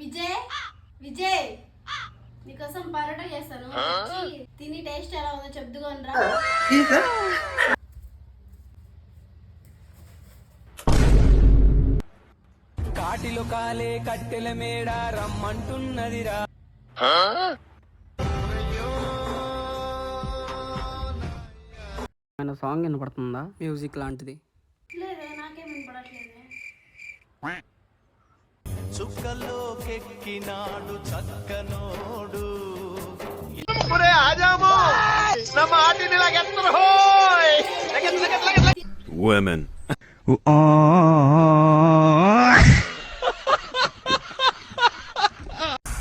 విజయ్ విజయ్ నీకోసం పరోటా చేస్తాను. తిని టేస్ట్ ఎలా ఉందో చెప్దుకొని రా కాటిలో కాలే కట్టెల మేడ రమ్మంటున్నదిరా. ఆయన సాంగ్ వినపడుతుందా? మ్యూజిక్ లాంటిది. లేదే నాకేం వినపడట్లేదే. చుక్కలోకెక్కినాడు చక్కనోడు. Women.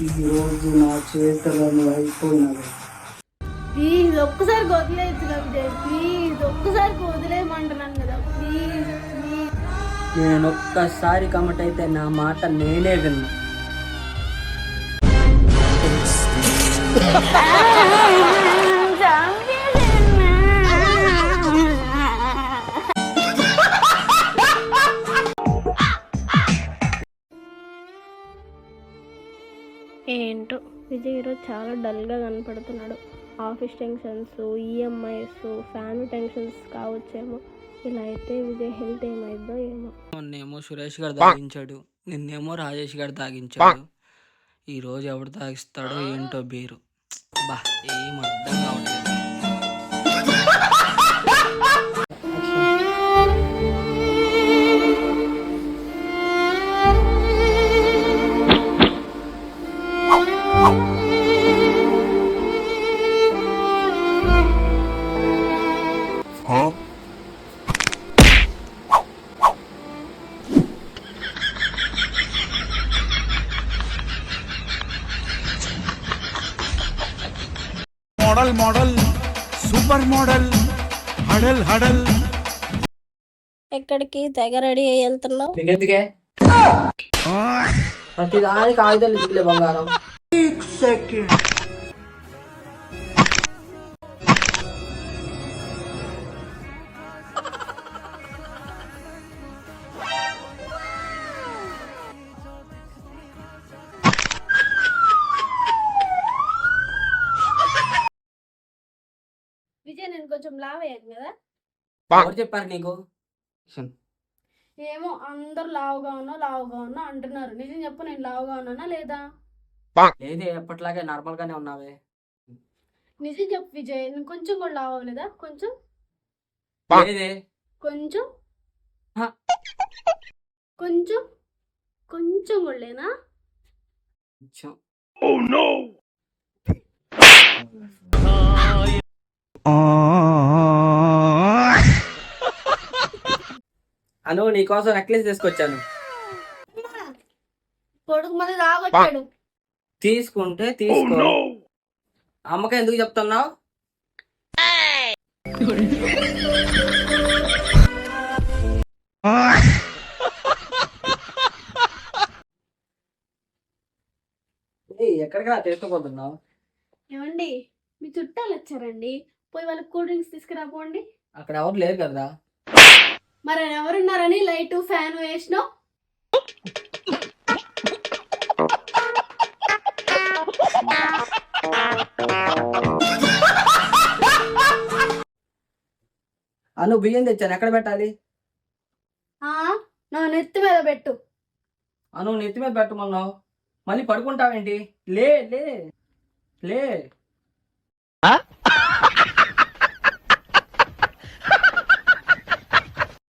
ఈ రోజు నా చేతులను అయిపోయినది ప్లీజ్ ఒక్కసారి వదిలేదు ప్లీజ్ ఒక్కసారి వదిలేయమంటున్నాను కదా. నేను ఒక్కసారి కమట్ అయితే నా మాట నేనే విన్నా. ఏంటో విజయ్ ఈరోజు చాలా డల్గా కనపడుతున్నాడు. Office tensions EMIs family tensions కావచ్చేమో. ఇలా అయితే విజయ్ హెల్త్ ఏమైందో ఏమో. మొన్నేమో సురేష్ గారు తాగించాడు. నిన్నేమో రాజేష్ గారు తాగించాడు. ఈ రోజు ఎవడు తాగిస్తాడో ఏంటో బీరు. బా ఏం అర్థం కావట్లేదు. మోడల్ మోడల్ సూపర్ మోడల్ హడల్ హడల్. ఎక్కడికి తెగ రెడీ అయ్యి వెళ్తున్నావు? ఎందుకే ప్రతి దానికి ఆయుధాలు బంగారం. విజయ్ నేను కొంచెం లావ్ అయ్యాను కదా? ఎవరు చెప్పారు నీకు? ఏమో అందరు లావుగా ఉన్నా లావుగా ఉన్నా అంటున్నారు. నిజం చెప్పు నేను లావుగా ఉన్నానా లేదా? లేదే ఎప్పటిలాగే నార్మల్ గానే ఉన్నావే? నిజం చెప్పు విజయ్ నేను కొంచెం కూడా లావు అవ్వలేదా? కొంచెం? లేదే కొంచెం. కొంచెం? కొంచెం కూడా లేనా? కొంచెం. అను నీకోసం నెక్లెస్ తీసుకొచ్చాను. కొడుకు మళ్ళీ రాగొచ్చాడు తీసుకుంటే తీసుకో. అమ్మకి ఎందుకు చెప్తున్నావు? ఎక్కడికి రా తీసుకోపోతున్నావు? ఏమండి మీ చుట్టాలు వచ్చారండి. పోయి వాళ్ళకి కూల్ డ్రింక్స్ తీసుకురాపోండి. అక్కడ ఎవరు లేరు కదా? మరి ఎవరున్నారని లైట్ ఫ్యాన్ వేసినావు? అను బియ్యం తెచ్చాను. ఎక్కడ పెట్టాలి? ఆ, నా నెత్తి మీద పెట్టు. అను నెత్తి మీద పెట్టమన్నావు. మళ్ళీ పడుకుంటావేంటి? లే లే లే.